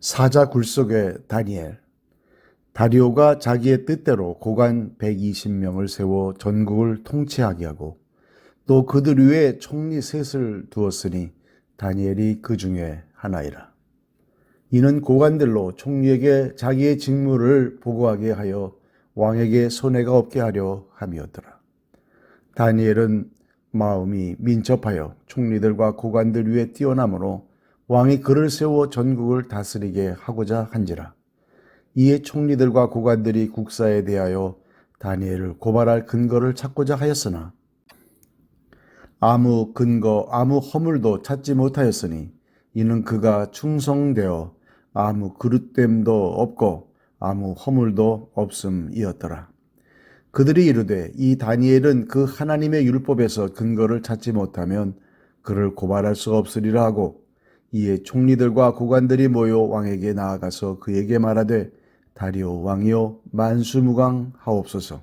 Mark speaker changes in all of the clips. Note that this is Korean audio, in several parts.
Speaker 1: 사자 굴 속의 다니엘. 다리오가 자기의 뜻대로 고관 120명을 세워 전국을 통치하게 하고 또 그들 위에 총리 셋을 두었으니 다니엘이 그 중에 하나이라. 이는 고관들로 총리에게 자기의 직무를 보고하게 하여 왕에게 손해가 없게 하려 함이었더라. 다니엘은 마음이 민첩하여 총리들과 고관들 위에 뛰어나므로 왕이 그를 세워 전국을 다스리게 하고자 한지라. 이에 총리들과 고관들이 국사에 대하여 다니엘을 고발할 근거를 찾고자 하였으나 아무 근거, 아무 허물도 찾지 못하였으니 이는 그가 충성되어 아무 그릇됨도 없고 아무 허물도 없음이었더라. 그들이 이르되 이 다니엘은 그 하나님의 율법에서 근거를 찾지 못하면 그를 고발할 수 없으리라 하고 이에 총리들과 고관들이 모여 왕에게 나아가서 그에게 말하되 다리오 왕이여 만수무강 하옵소서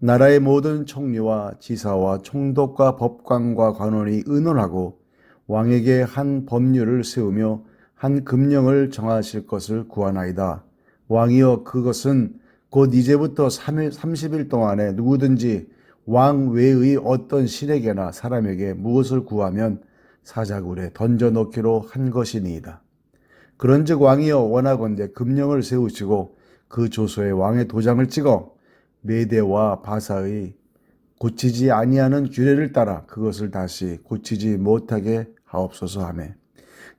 Speaker 1: 나라의 모든 총리와 지사와 총독과 법관과 관원이 의논하고 왕에게 한 법률을 세우며 한 금령을 정하실 것을 구하나이다. 왕이여 그것은 곧 이제부터 3일, 30일 동안에 누구든지 왕 외의 어떤 신에게나 사람에게 무엇을 구하면 사자굴에 던져놓기로 한 것이니이다. 그런즉 왕이여 원하건대 금령을 세우시고 그 조서에 왕의 도장을 찍어 메대와 바사의 고치지 아니하는 규례를 따라 그것을 다시 고치지 못하게 하옵소서 하매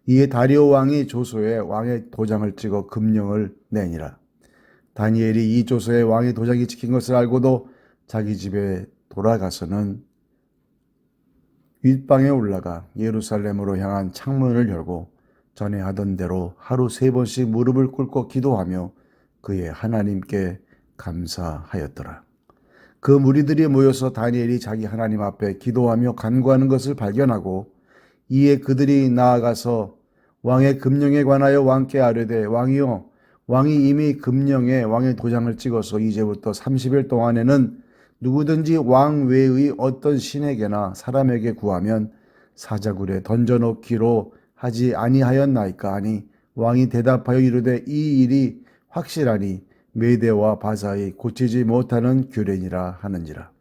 Speaker 1: 이에 다리오 왕이 조서에 왕의 도장을 찍어 금령을 내니라 다니엘이 이 조서에 왕의 도장이 찍힌 것을 알고도 자기 집에 돌아가서는 윗방에 올라가 예루살렘으로 향한 창문을 열고 전에 하던 대로 하루 세 번씩 무릎을 꿇고 기도하며 그의 하나님께 감사하였더라. 그 무리들이 모여서 다니엘이 자기 하나님 앞에 기도하며 간구하는 것을 발견하고 이에 그들이 나아가서 왕의 금령에 관하여 왕께 아뢰되 왕이여 왕이 이미 금령에 왕의 도장을 찍어서 이제부터 30일 동안에는 누구든지 왕 외의 어떤 신에게나 사람에게 구하면 사자굴에 던져놓기로 하지 아니하였나이까 하니 왕이 대답하여 이르되 이 일이 확실하니 메대와 바사의 고치지 못하는 규례니라 하는지라.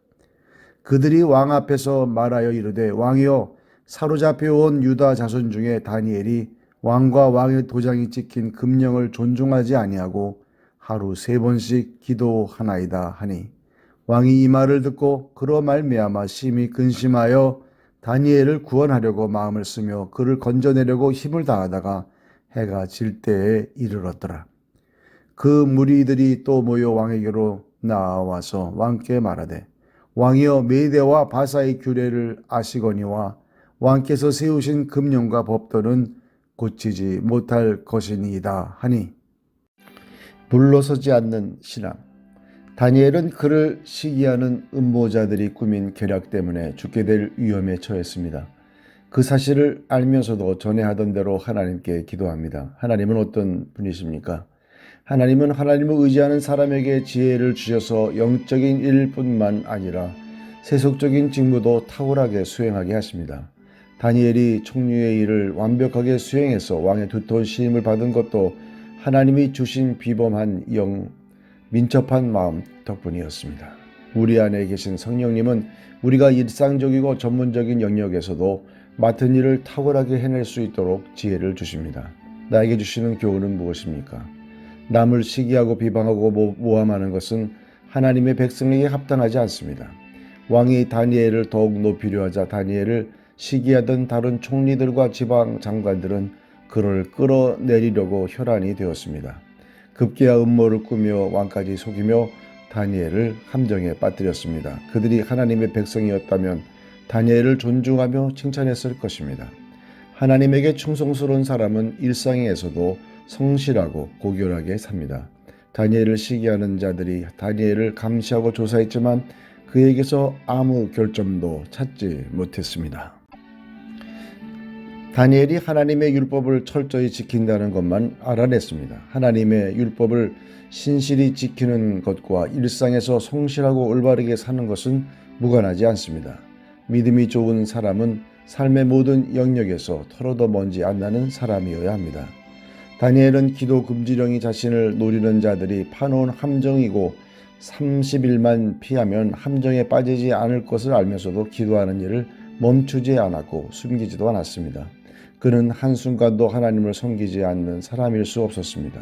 Speaker 1: 그들이 왕 앞에서 말하여 이르되 왕이여 사로잡혀 온 유다 자손 중에 다니엘이 왕과 왕의 도장이 찍힌 금령을 존중하지 아니하고 하루 세 번씩 기도하나이다 하니 왕이 이 말을 듣고 그로 말미암아 심히 근심하여 다니엘을 구원하려고 마음을 쓰며 그를 건져내려고 힘을 다하다가 해가 질 때에 이르렀더라. 그 무리들이 또 모여 왕에게로 나와서 왕께 말하되 왕이여 메대와 바사의 규례를 아시거니와 왕께서 세우신 금령과 법도는 고치지 못할 것이니이다 하니 물러서지 않는 신앙 다니엘은 그를 시기하는 음모자들이 꾸민 계략 때문에 죽게 될 위험에 처했습니다. 그 사실을 알면서도 전에 하던 대로 하나님께 기도합니다. 하나님은 어떤 분이십니까? 하나님은 하나님을 의지하는 사람에게 지혜를 주셔서 영적인 일뿐만 아니라 세속적인 직무도 탁월하게 수행하게 하십니다. 다니엘이 총리의 일을 완벽하게 수행해서 왕의 두터운 시임을 받은 것도 하나님이 주신 비범한 영, 민첩한 마음 덕분이었습니다. 우리 안에 계신 성령님은 우리가 일상적이고 전문적인 영역에서도 맡은 일을 탁월하게 해낼 수 있도록 지혜를 주십니다. 나에게 주시는 교훈은 무엇입니까? 남을 시기하고 비방하고 모함하는 것은 하나님의 백성에게 합당하지 않습니다. 왕이 다니엘을 더욱 높이려 하자 다니엘을 시기하던 다른 총리들과 지방 장관들은 그를 끌어내리려고 혈안이 되었습니다. 급기야 음모를 꾸며 왕까지 속이며 다니엘을 함정에 빠뜨렸습니다. 그들이 하나님의 백성이었다면 다니엘을 존중하며 칭찬했을 것입니다. 하나님에게 충성스러운 사람은 일상에서도 성실하고 고결하게 삽니다. 다니엘을 시기하는 자들이 다니엘을 감시하고 조사했지만 그에게서 아무 결점도 찾지 못했습니다. 다니엘이 하나님의 율법을 철저히 지킨다는 것만 알아냈습니다. 하나님의 율법을 신실히 지키는 것과 일상에서 성실하고 올바르게 사는 것은 무관하지 않습니다. 믿음이 좋은 사람은 삶의 모든 영역에서 털어도 먼지 안 나는 사람이어야 합니다. 다니엘은 기도 금지령이 자신을 노리는 자들이 파놓은 함정이고 30일만 피하면 함정에 빠지지 않을 것을 알면서도 기도하는 일을 멈추지 않았고 숨기지도 않았습니다. 그는 한순간도 하나님을 섬기지 않는 사람일 수 없었습니다.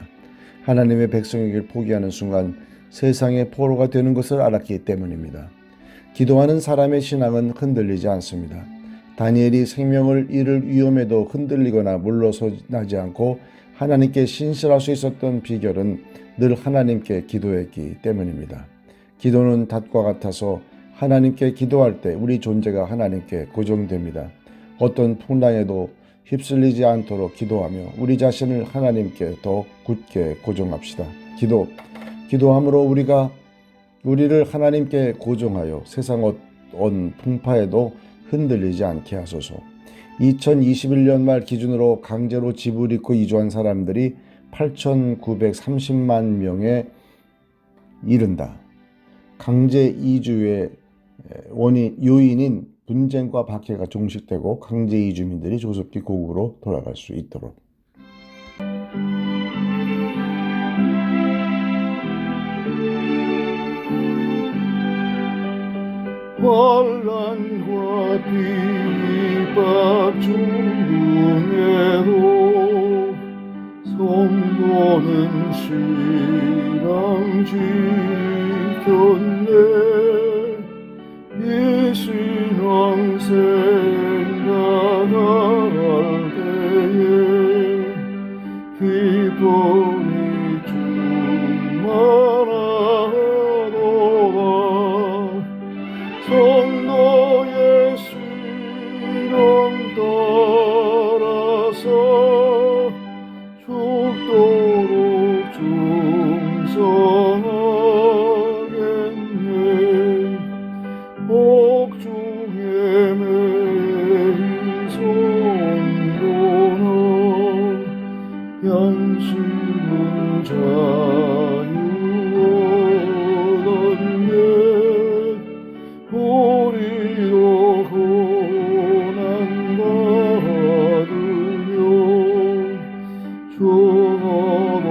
Speaker 1: 하나님의 백성에게 포기하는 순간 세상의 포로가 되는 것을 알았기 때문입니다. 기도하는 사람의 신앙은 흔들리지 않습니다. 다니엘이 생명을 잃을 위험에도 흔들리거나 물러서지 않고 하나님께 신실할 수 있었던 비결은 늘 하나님께 기도했기 때문입니다. 기도는 닷과 같아서 하나님께 기도할 때 우리 존재가 하나님께 고정됩니다. 어떤 풍랑에도 휩쓸리지 않도록 기도하며 우리 자신을 하나님께 더 굳게 고정합시다. 기도, 기도함으로 우리가 우리를 하나님께 고정하여 세상 어떤 풍파에도 흔들리지 않게 하소서. 2021년 말 기준으로 강제로 집을 잃고 이주한 사람들이 8,930만 명에 이른다. 강제 이주의 원인 요인인 분쟁과 박해가 종식되고 강제 이주민들이 조속히 고국으로 돌아갈 수 있도록.
Speaker 2: 환란과 비박 중에도 성도는 신앙 지켰네 양심을 자유 얻었네 우리도 고난 받으며 죽어도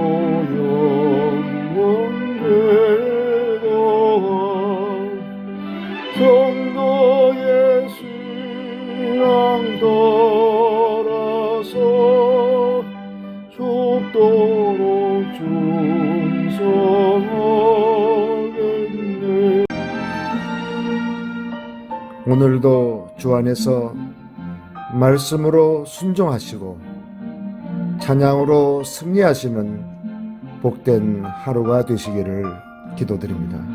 Speaker 2: 영
Speaker 1: 오늘도 주 안에서 말씀으로 순종하시고 찬양으로 승리하시는 복된 하루가 되시기를 기도드립니다.